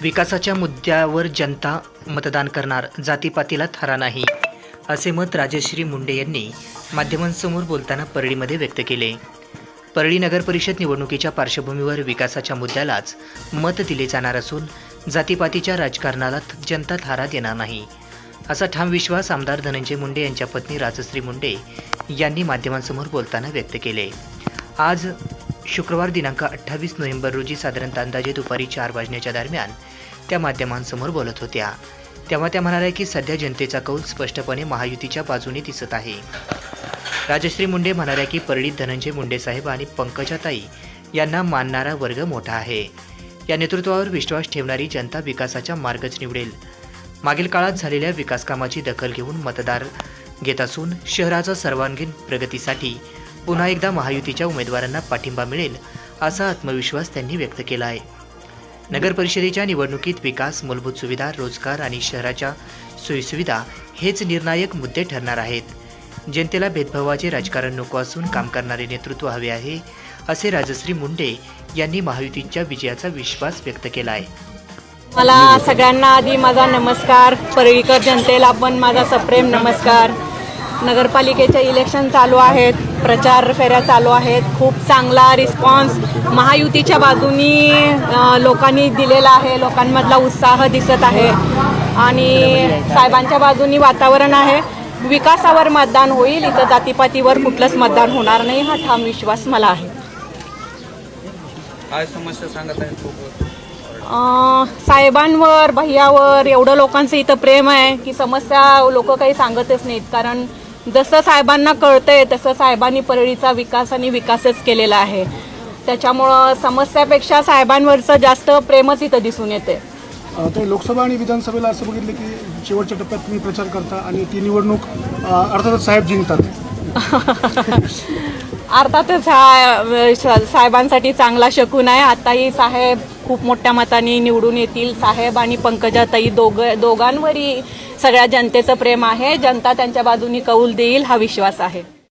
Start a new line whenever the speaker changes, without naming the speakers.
विकासाच्या मुद्द्यावर जनता मतदान करणार जातीपातीला थारा नाही असे मत राजश्री मुंडे यांनी माध्यमांसमोर बोलताना परळीमध्ये व्यक्त केले. परळी नगर परिषद निवडणुकीच्या पार्श्वभूमीवर विकासाच्या मुद्द्यालाच मत दिले जाणार असून जातीपातीच्या राजकारणाला जनता थारा देणार नाही असा ठाम विश्वास आमदार धनंजय मुंडे यांच्या पत्नी राजश्री मुंडे यांनी माध्यमांसमोर बोलताना व्यक्त केले. आज शुक्रवार दिनांक अठ्ठावीस नोव्हेंबर रोजी साधारणतः अंदाजे दुपारी चार वाजण्याच्या दरम्यान त्या माध्यमांसमोर बोलत होत्या. तेव्हा त्या म्हणाल्या की सध्या जनतेचा कौल स्पष्टपणे महायुतीच्या बाजूने दिसत आहे. राजश्री मुंडे म्हणाल्या की परळीत धनंजय मुंडे साहेब आणि पंकजाताई यांना मानणारा वर्ग मोठा आहे. या नेतृत्वावर विश्वास ठेवणारी जनता विकासाचा मार्गच निवडेल. मागील काळात झालेल्या विकासकामाची दखल घेऊन मतदार घेत असून शहराचा सर्वांगीण प्रगतीसाठी पुन्हा एकदा महायुतीच्या उमेदवारांना पाठिंबा मिळेल असा आत्मविश्वास त्यांनी व्यक्त केला आहे. नगर परिषदेच्या निवडणुकीत विकास मूलभूत सुविधा रोजगार आणि शहराच्या सोयीसुविधा हेच निर्णायक मुद्दे ठरणार आहेत. जनतेला भेदभावाचे राजकारण नको असून काम करणारे नेतृत्व हवे आहे असे राजश्री मुंडे यांनी महायुतीच्या विजयाचा विश्वास व्यक्त केला आहे.
मला सगळ्यांना आधी माझा नमस्कार परळीकर जनतेला पण माझा सप्रेम नमस्कार. नगरपालिकेचे इलेक्शन चालू आहेत. प्रचार फेऱ्या चालू आहेत. खूप चांगला रिस्पॉन्स महायुतीच्या बाजूनी लोकांनी दिलेला आहे. लोकांमधला उत्साह दिसत आहे. आणि साहेबांच्या बाजूनी वातावरण आहे. विकासावर मतदान होईल. इथं जातीपातीवर कुठलंच मतदान होणार नाही. हा ठाम विश्वास मला आहे.
काय समस्या सांगत आहे खूप
अं, साहेबांवर भैयावर एवढं लोकांचं इथं प्रेम आहे की समस्या लोक काही सांगतच नाहीत. कारण जसं साहेबांना कळतंय तसं साहेबांनी परळीचा विकास आणि विकासच केलेला आहे. त्याच्यामुळं समस्यापेक्षा साहेबांवरचं जास्त प्रेमच इथं दिसून येते
लोकसभा आणि विधानसभेला असं बघितलं की शेवटच्या टप्प्यात तुम्ही प्रचार करता आणि ती निवडणूक अर्थातच साहेब जिंकतात.
अर्थातच हा साहेबांसाठी चांगला शकून आहे. आताही साहेब खूप मोठ्या मताने निवडून येतील. साहेब आणि पंकजाताई दोघ दोघांवरही सगळ्या जनतेचं प्रेम आहे. जनता त्यांच्या बाजूनी कौल देईल हा विश्वास आहे.